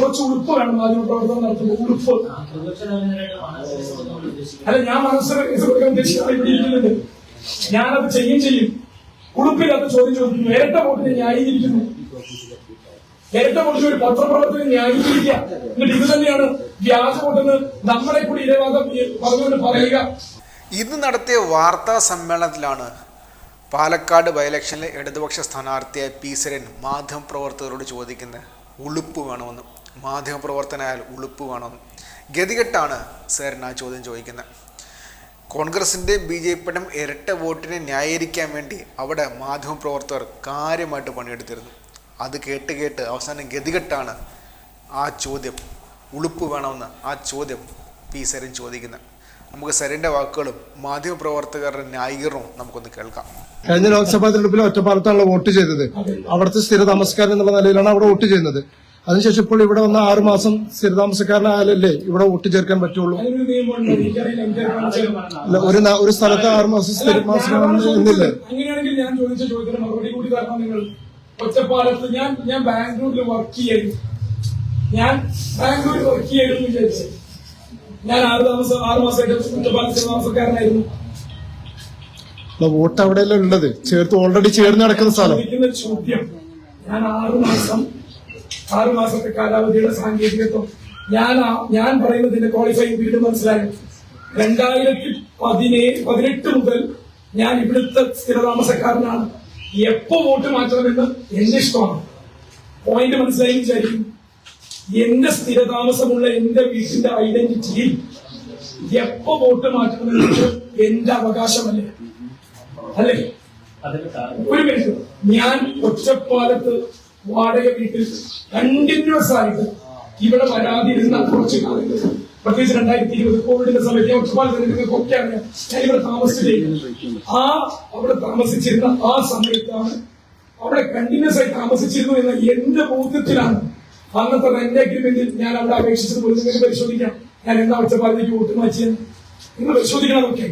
കുറച്ച് ഉടുപ്പ് വേണം മാധ്യമ പ്രവർത്തനം നടത്തുമ്പോൾ. ഉടുപ്പ് അല്ല ഞാൻ ഇരിക്കുന്നുണ്ട്. ഞാനത് ചെയ്യും ചെയ്യും. ഉടുപ്പില്ലാത്ത ചോദ്യം ചോദിക്കുന്നു. നേരത്തെ വോട്ടിനെ ന്യായീകരിക്കുന്നു. നേരത്തെ കുറച്ച് ഒരു പത്രപ്രവർത്തനം ന്യായീകരിക്കുക. എന്നിട്ട് ഇത് തന്നെയാണ് വ്യാജ വോട്ടെന്ന് നമ്മളെ കൂടി ഇരവാദം പറഞ്ഞുകൊണ്ട് പറയുക. ഇന്ന് നടത്തിയ വാർത്താ സമ്മേളനത്തിലാണ് പാലക്കാട് ബൈലക്ഷനിലെ ഇടതുപക്ഷ സ്ഥാനാർത്ഥിയായ പി. സരൻ മാധ്യമപ്രവർത്തകരോട് ചോദിക്കുന്ന ഉളുപ്പ് വേണമെന്ന്. മാധ്യമപ്രവർത്തനായാൽ ഉളുപ്പ് വേണം. ഗതികെട്ടാണ് സാറിന് ആ ചോദ്യം ചോദിക്കുന്നത്. കോൺഗ്രസിന്റെ ബി ജെ പിയുടെ ഇരട്ട വോട്ടിനെ ന്യായീകരിക്കാൻ വേണ്ടി അവിടെ മാധ്യമപ്രവർത്തകർ കാര്യമായിട്ട് പണിയെടുത്തിരുന്നു. അത് കേട്ട് കേട്ട് അവസാനം ഗതികെട്ടാണ് ആ ചോദ്യം ഉളുപ്പ് വേണമെന്ന് ആ ചോദ്യം പി സരൻ ചോദിക്കുന്നത്. നമുക്ക് സരന്റെ വാക്കുകളും മാധ്യമപ്രവർത്തകരുടെ ന്യായീകരണവും നമുക്കൊന്ന് കേൾക്കാം. കഴിഞ്ഞ ലോക്സഭാ തെരഞ്ഞെടുപ്പിൽ ഒറ്റപ്പാലത്താണല്ലോ വോട്ട് ചെയ്തത്. അവിടുത്തെ സ്ഥിര താമസക്കാരൻ എന്നുള്ള നിലയിലാണ് അവിടെ വോട്ട് ചെയ്യുന്നത്. അതിനുശേഷം ഇപ്പോൾ ഇവിടെ വന്ന ആറ് മാസം സ്ഥിരതാമസക്കാരനായാലല്ലേ ഇവിടെ വോട്ട് ചേർക്കാൻ പറ്റുള്ളൂ? അല്ല, ഒരു ഒരു സ്ഥലത്ത് ആറ് മാസം സ്ഥിര താമസം എന്നില്ല? അങ്ങനെയാണെങ്കിൽ ഞാൻ ചോദിച്ച ചോദ്യത്തിന് മറുപടി കൂടി നിങ്ങൾ. ഒറ്റപ്പാലത്ത് ഞാൻ ഞാൻ ബാംഗ്ലൂരിൽ വർക്ക് ഞാൻ ബാംഗ്ലൂരിൽ വർക്ക് വിചാരിച്ചു. ഞാൻ ആറ് താമസം ആറ് മാസമായിട്ട് ഒറ്റപ്പാലത്ത് താമസക്കാരനായിരുന്നു അല്ല, വോട്ട് അവിടെയല്ലേ ഉള്ളത്? ചേർത്ത് ഓൾറെഡി ചേർന്ന് നടക്കുന്ന സ്ഥലം. ചോദ്യം. ഞാൻ ആറു മാസം ആറു മാസത്തെ കാലാവധിയുടെ സാങ്കേതികത്വം. ഞാൻ ഞാൻ പറയുന്നതിന്റെ ക്വാളിഫൈങ് വീണ്ടും മനസ്സിലായി? രണ്ടായിരത്തി പതിനേഴ് പതിനെട്ട് മുതൽ ഞാൻ ഇവിടുത്തെ സ്ഥിരതാമസക്കാരനാണ്. എപ്പോ വോട്ട് മാറ്റണമെന്ന് എന്റെ ഇഷ്ടമാണ്. പോയിന്റ് മനസ്സിലായി വിചാരിക്കും എന്റെ സ്ഥിരതാമസമുള്ള എന്റെ വീട്ടിന്റെ ഐഡന്റിറ്റിയിൽ എപ്പോ വോട്ട് മാറ്റണമെന്നത് എന്റെ അവകാശമല്ലേ? അല്ലേ? ഒരു മിനിറ്റ് ഞാൻ ഒറ്റപ്പാലത്ത് വാടക വീട്ടിൽ കണ്ടിന്യൂസ് ആയിട്ട് ഇവിടെ വരാതിരുന്ന കുറച്ച് കാലം. പ്രത്യേകിച്ച് രണ്ടായിരത്തി ഇരുപത് കോവിഡിന്റെ സമയത്ത് ഒറ്റപ്പാലത്ത് നിങ്ങൾക്കൊക്കെ അറിയാം ഞാൻ ഇവിടെ താമസിച്ചിട്ടില്ല ആ അവിടെ താമസിച്ചിരുന്ന ആ സമയത്താണ് അവിടെ കണ്ടിന്യൂസ് ആയി താമസിച്ചിരുന്നു എന്ന എന്റെ ബോധ്യത്തിലാണ് അന്നത്തെ റെന്റ് അഗ്രിമെന്റിൽ ഞാൻ അവിടെ അപേക്ഷിച്ചത് പോലും പരിശോധിക്കാം. ഞാൻ എന്താ ഒറ്റപ്പാലത്തേക്ക് വോട്ട് മാറ്റിയെന്ന് നിങ്ങൾ പരിശോധിക്കണം ഒക്കെ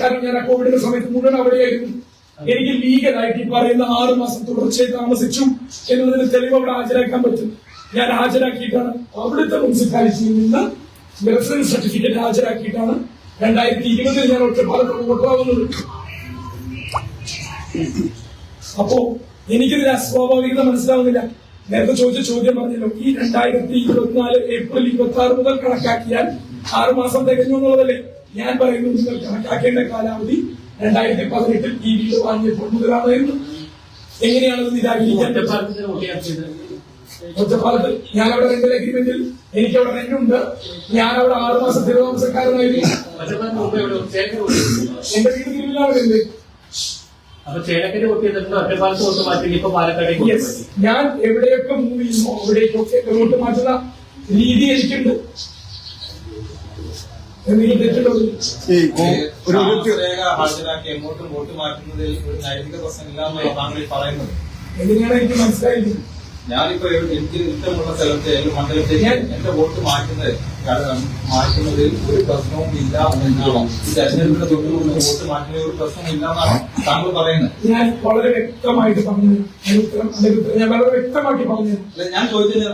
കാരണം ഞാൻ ആ കോവിഡിന്റെ സമയത്ത് മുഴുവൻ അവിടെയായിരുന്നു. എനിക്ക് ലീഗലായിട്ട് ഈ പറയുന്ന ആറ് മാസം തുടർച്ചയായി താമസിച്ചു എന്നതിന് തെളിവ് അവിടെ ഹാജരാക്കാൻ പറ്റും. ഞാൻ ഹാജരാക്കിയിട്ടാണ് അവിടുത്തെ മുനിസിപ്പാലിറ്റിയിൽ നിന്ന് റെസിഡൻസ് സർട്ടിഫിക്കറ്റ് ഹാജരാക്കിയിട്ടാണ് രണ്ടായിരത്തി ഇരുപതിൽ ഞാൻ ഒറ്റപ്പാലത്ത് വോട്ടാവുന്നത് അപ്പോ എനിക്കിതിൽ അസ്വാഭാവികത മനസ്സിലാവുന്നില്ല. നേരത്തെ ചോദിച്ച ചോദ്യം പറഞ്ഞല്ലോ ഈ രണ്ടായിരത്തി ഇരുപത്തിനാല് ഏപ്രിൽ ഇരുപത്തി ആറ് മുതൽ കണക്കാക്കിയാൽ ആറുമാസം തികഞ്ഞു എന്നുള്ളതല്ലേ? ഞാൻ പറയുന്നു നിങ്ങൾ കണക്കാക്കേണ്ട കാലാവധി രണ്ടായിരത്തി പതിനെട്ടിൽ ഈ വീട് വാങ്ങിയപ്പോൾ മുതലാണെന്ന് എങ്ങനെയാണ് ഇത് നിരാകരിക്കാൻ ഒറ്റപ്പാലത്ത് ഞാൻ അവിടെ റെന്റൽ അഗ്രിമെന്റിൽ എനിക്ക് അവിടെ റെന്റ് ഉണ്ട് ഞാൻ അവിടെ ആറ് മാസം സ്ഥിരതാമസക്കാരനായിരുന്നു എന്റെ വീട് ഞാൻ എവിടെയൊക്കെ മൂവ് ചെയ്യുന്നു അവിടേക്കൊക്കെ മാറ്റുന്ന രീതി എനിക്കുണ്ട്. ഈ ഒരു ഒരു താമസരേഖ ഹാജരാക്കി എങ്ങോട്ടും വോട്ട് മാറ്റുന്നതിൽ ഒരു നൈതിക പ്രശ്നമില്ലാന്നാണ് താങ്കൾ ഈ പറയുന്നത്. എങ്ങനെയാണ് എനിക്ക് മനസ്സിലായത് ഞാനിപ്പോ എനിക്ക് ഇഷ്ടമുള്ള സ്ഥലത്ത് എന്റെ മണ്ഡലത്തിൽ ഞാൻ- എന്റെ വോട്ട് മാറ്റുന്നത് കാരണം മാറ്റുന്നതിൽ ഒരു പ്രശ്നവും ഇല്ല എന്നാണോ. ഈ തെരഞ്ഞെടുപ്പിന്റെ തൊട്ടുകൊണ്ട് വോട്ട് മാറ്റുന്നതിൽ ഒരു പ്രശ്നവും ഇല്ലെന്നാണ് താങ്കൾ പറയുന്നത്. ഞാൻ വളരെ വ്യക്തമായിട്ട് പറഞ്ഞു. ഞാൻ വളരെ വ്യക്തമായിട്ട് പറഞ്ഞു. ഞാൻ ചോദിച്ചത്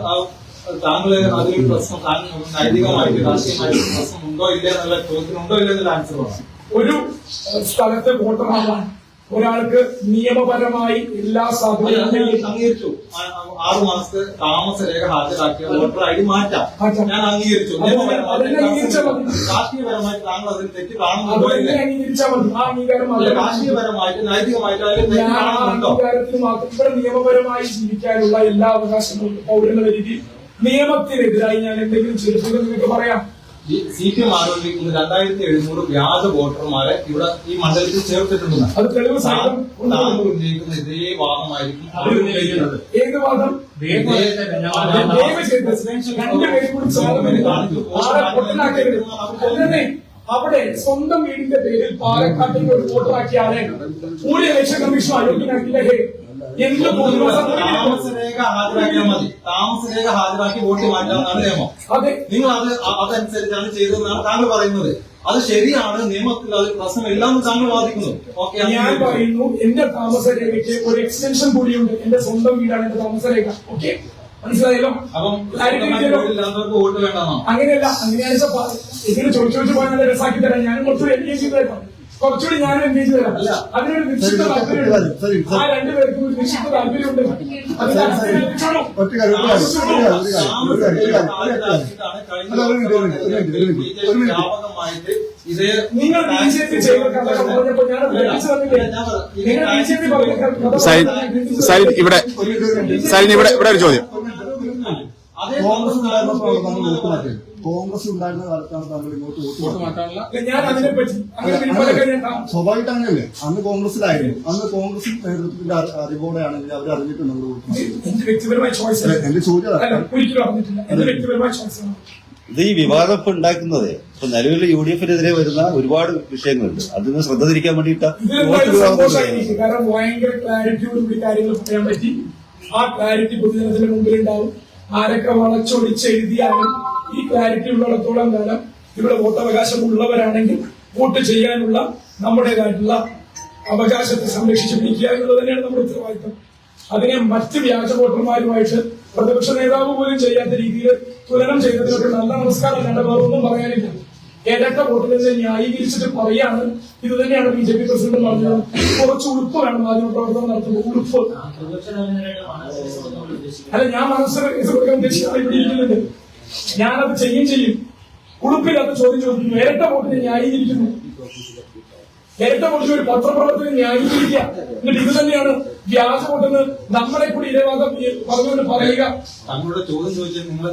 താങ്കൾ അതിലൊരു പ്രശ്നം താങ്കൾ നൈതികമായിട്ട് രാഷ്ട്രീയമായിട്ട് പ്രശ്നം ഉണ്ടോ ഇല്ല എന്നുള്ള ചോദ്യത്തിനുണ്ടോ ഇല്ല എന്നുള്ള ആൻസർ വേണം ഒരു സ്ഥലത്തെ വോട്ടറാവാൻ ഒരാൾക്ക് നിയമപരമായി എല്ലാ സാധ്യതകളും ഞാൻ അംഗീകരിച്ചു. ആറ് മാസത്തെ താമസ രേഖ ഹാജരാക്കിയ വോട്ടർ ഐ ഡി മാറ്റാം. മാറ്റാം. ഞാൻ അംഗീകരിച്ചു. താങ്കൾ അതിൽ തെറ്റ് കാണുന്നുണ്ടോ രാഷ്ട്രീയപരമായിട്ട് നൈതികമായിട്ട് അതിൽ കാണുന്നുണ്ടോ? മാത്രം നിയമപരമായി ജീവിക്കാനുള്ള എല്ലാ അവകാശങ്ങളും പൗരന്നുള്ള രീതിയിൽ നിയമത്തിനെതിരായി ഞാൻ എന്തെങ്കിലും ചെയ്തിട്ടുണ്ടെന്ന് നിങ്ങൾക്ക് പറയാം. സി പി എം ആരോപിക്കുന്ന രണ്ടായിരത്തി എഴുന്നൂറ് വ്യാജ വോട്ടർമാരെ ഇവിടെ ഈ മണ്ഡലത്തിൽ ചേർത്തിട്ടുണ്ടെന്ന്. അത് തെളിവ് സഹിതം താങ്കൾ കൊണ്ടുവന്നു. ഉന്നയിക്കുന്ന ഇതേ വാദമായിരിക്കും അവർ ഉന്നയിക്കുന്നത്. ഏത് വാദം? അവിടെ സ്വന്തം വീടിന്റെ പേരിൽ പാലക്കാട്ടിൽ ഒരു വോട്ടറാക്കിയ ആളെ ഒരു ഇലക്ഷൻ കമ്മീഷൻ അയോഗ്യനാക്കില്ല ഹേ എന്ത് താമസരേഖ ഹാജരാക്കിയാൽ മതി. താമസരേഖ ഹാജരാക്കി വോട്ട് മാറ്റാമെന്നാണ് നിയമം. നിങ്ങൾ അത് അതനുസരിച്ചാണ് ചെയ്തതെന്നാണ് താങ്കൾ പറയുന്നത്. അത് ശരിയാണ് നിയമത്തിൽ അത് പ്രശ്നമില്ലെന്ന് താങ്കൾ വാദിക്കുന്നു. ഓക്കെ ഞാൻ പറയുന്നു എന്റെ താമസരേഖയ്ക്ക് ഒരു എക്സ്റ്റൻഷൻ കൂടിയുണ്ട്. എന്റെ സ്വന്തം വീടാണ് എന്റെ താമസരേഖ. ഓക്കെ? മനസ്സിലായല്ലോ? അപ്പം അങ്ങനെയല്ല. അങ്ങനെയാണ് ഇതിന് ചോദിച്ചു ചോദിച്ചു പോയാൽ രസാക്കി തരാം. ഞാനും കുറച്ചുകൂടി എൻഗേജ് ചെയ്ത് തരാം കുറച്ചുകൂടി ഞാൻ എന്ത് ചെയ്തു തരാം? അതിനൊരു നിശ്ചിത താല്പര്യമുണ്ട് ആ രണ്ടുപേർക്കും ഒരു നിശ്ചിത നിങ്ങൾ ബി ജെ പി ചെയ്ത കഥ ഞാൻ അത് ഗ്രഹിച്ചു തന്നില്ലേ നിങ്ങൾ ബി ജെ പി പറഞ്ഞ കഥ സൈൻ സൈൻ ഇവിടെ ഇവിടെ ഇവിടെ ഒരു ചോദ്യം. കോൺഗ്രസ് വോട്ട് മാറ്റിയത്. കോൺഗ്രസ് ഉണ്ടായിരുന്ന കാലത്താണ് താങ്കൾ ഇങ്ങോട്ട് വോട്ട്. സ്വാഭാവികമായിട്ട് അങ്ങനെയല്ലേ? അന്ന് കോൺഗ്രസിലായിരുന്നു അന്ന് കോൺഗ്രസ് നേതൃത്വത്തിന്റെ അറി- അറിവോടെയാണെങ്കിൽ അവർ അറിഞ്ഞിട്ടുണ്ട് നമ്മൾ വോട്ട് മാറ്റിയത്. എന്റെ വ്യക്തിപരമായ ചോയ്സ് അല്ല, എന്റെ ചോദ്യം അല്ല അതാണ്. ഒരിക്കലും വ്യക്തിപരമായ ചോയ്സ് ആണ്. ഇത് ഈ വിവാദം ഇപ്പൊ ഉണ്ടാക്കുന്നത് ഇപ്പൊ നിലവിൽ യു ഡി എഫിനെതിരെ വരുന്ന ഒരുപാട് വിഷയങ്ങളുണ്ട്. അതിന് ശ്രദ്ധ തിരിക്കാൻ വേണ്ടിയിട്ട് ഭയങ്കര ക്ലാരിറ്റിയോടുകൂടി കാര്യങ്ങൾ പറയാൻ പറ്റി. ആ ക്ലാരിറ്റി പൊതുജനത്തിന്റെ മുമ്പിൽ ഉണ്ടാവും ആരൊക്കെ വളച്ചൊടിച്ച് എഴുതിയാലും ഈ ക്ലാരിറ്റി ഉള്ളിടത്തോളം കാലം ഇവിടെ വോട്ടവകാശം ഉള്ളവരാണെങ്കിൽ വോട്ട് ചെയ്യാനുള്ള നമ്മുടേതായിട്ടുള്ള അവകാശത്തെ സംരക്ഷിച്ചു പിടിക്കുക എന്നുള്ളത് തന്നെയാണ് നമ്മുടെ ഉത്തരവാദിത്തം. അതിനെ മറ്റ് വ്യാജ വോട്ടർമാരുമായിട്ട് പ്രതിപക്ഷ നേതാവ് പോലും ചെയ്യാത്ത രീതിയിൽ തുലനം ചെയ്തതിനൊക്കെ നല്ല നമസ്കാരം അല്ലാണ്ട് വേറൊന്നും പറയാനില്ല. ഏതൊക്കെ വോട്ടിനെ ന്യായീകരിച്ചിട്ട് പറയാണ്? ഇത് തന്നെയാണ് ബി ജെ പി പ്രസിഡന്റ് പറഞ്ഞത്. കുറച്ച് ഉടുപ്പ് വേണം മാധ്യമ പ്രവർത്തനം നടത്തുമ്പോൾ. ഉളുപ്പ്. അല്ല ഞാൻ ഇരിക്കുന്നുണ്ട്. ഞാനത് ചെയ്യും ചെയ്യും. ഉളുപ്പില്ലാത്ത ചോദ്യം ചോദിക്കുന്നു. ഇരട്ട ഞാൻ ന്യായീകരിക്കുന്നു. ഇരട്ട കുറിച്ച് ഒരു പത്രപ്രവർത്തകൻ ന്യായീകരിക്കുക. എന്നിട്ട് ഇത് തന്നെയാണ് വ്യാജ വോട്ടെന്ന് നമ്മളെ കൂടി ഇരവാദം പറഞ്ഞുകൊണ്ട് പറയുക. തങ്ങളുടെ ചോദ്യം ചോദിച്ചാൽ നിങ്ങൾ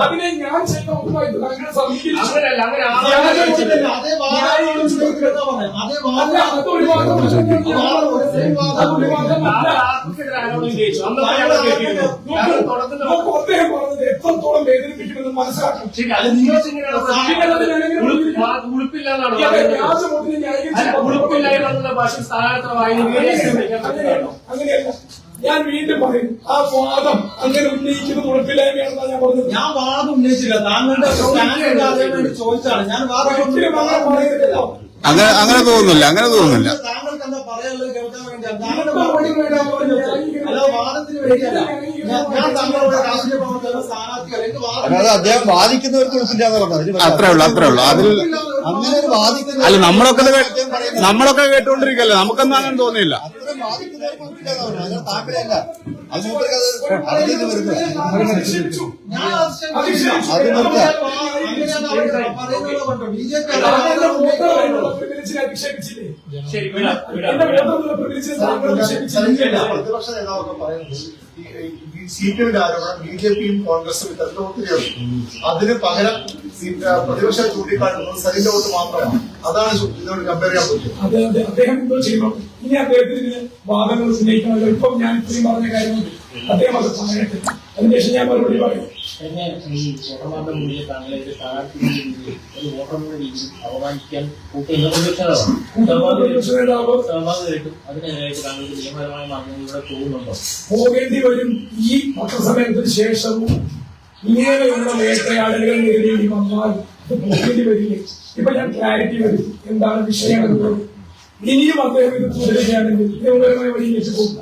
അതിനെ ഞാൻ ചെയ്ത അങ്ങനെയല്ല അങ്ങനെ പറഞ്ഞത് എത്രത്തോളം വേദനിപ്പിക്കുമെന്ന് മനസ്സിലാക്കണം ഉളുപ്പില്ലാന്നാണ് ഉളുപ്പില്ലായ്മ ഭാഷ സ്ഥാനാർത്ഥമായി അങ്ങനെയല്ല അങ്ങനെയല്ല ഞാൻ വീണ്ടും പറയും ആ വാദം അങ്ങനെ ഉന്നയിക്കുന്ന ഉറപ്പില്ലായ്മയാണെന്നാണ് ഞാൻ പറഞ്ഞത്. ഞാൻ വാദം ഉന്നയിച്ചില്ല. താങ്കളുടെ സ്റ്റാൻഡ് അറിയാൻ വേണ്ടി ചോദിച്ചാണ്. ഞാൻ വാദം ഒത്തിരി വാദം പറയുന്നില്ലല്ലോ അങ്ങനെ അങ്ങനെ തോന്നുന്നില്ല അങ്ങനെ തോന്നുന്നില്ല. താങ്കൾക്ക് എന്താ പറയാനുള്ളത് കേൾക്കാൻ വേണ്ടിയാണ് താങ്കളുടെ ഇപ്പൊ മറുപടി ഒരു വേണ്ടാത്തവരെ ന്യായീകരിക്കുന്നത് അല്ല വാദത്തിന് വേണ്ടിയല്ല. ഞാൻ ഞാൻ താങ്കളുടെ രാഷ്ട്രീയ പ്രവർത്തകരുടെ സ്ഥാനാർത്ഥികൾ അതായത് വാദം വാദിക്കുന്ന അദ്ദേഹം വാദിക്കുന്നവർക്ക് എന്ന് പറഞ്ഞത് അത്രേ ഉള്ളൂ അത്രേ ഉള്ളൂ. അതിൽ അങ്ങനെ ഒരു വാദിക്കുന്ന അല്ല നമ്മളൊക്കെ നമ്മളൊക്കെ കേട്ടുകൊണ്ടിരിക്കല്ലേ നമുക്കൊന്നും അങ്ങനെ തോന്നിയില്ല. പ്രതിപക്ഷ ആരോപണം ബി ജെ പിയും കോൺഗ്രസും ഇത്തരത്തിൽ വോട്ട് അതിന് പകരം പ്രതിപക്ഷം ചൂണ്ടിക്കാട്ടുന്നത് സരിന്റെ വോട്ട് മാത്രമാണ്. അതാണ് ഇതോട് ഇതിനോട് കമ്പയർ ചെയ്യാൻ പറ്റും അതെ അത്. അദ്ദേഹം എന്തോ ചെയ്യണം ഇനി അദ്ദേഹത്തിന് വാദങ്ങൾ ഉന്നയിക്കണമല്ലോ. ഇപ്പം ഞാൻ ഇത്രയും പറഞ്ഞ കാര്യമുണ്ട് അദ്ദേഹം അത് പറയട്ടെ. അതിനുശേഷം ഞാൻ മറുപടി പറയും. പിന്നെ ഈ വോട്ടർമാരുടെ മുന്നിൽ താങ്കളെ ഒരു ഒരു രീതിയിൽ അതിനെതിരായിട്ട് താങ്കൾക്ക് നിയമപരമായ മാർഗങ്ങളിലൂടെ പോകുന്നുണ്ടോ പോകേണ്ടി വരും ഈ പത്രസമയത്തിന് ശേഷവും ഇങ്ങനെയുള്ള വേട്ടയാടലുകൾ നേരിടേണ്ടി വന്നാൽ പോകേണ്ടി വരില്ലേ ഇപ്പൊ ഞാൻ ക്ലാരിറ്റി വരും. എന്താണ് വിഷയം എന്നുള്ളത്. ഇനിയും അദ്ദേഹം ഇത് തുടരുകയാണെങ്കിൽ നിയമപരമായ വഴിയിലേക്ക് പോകും.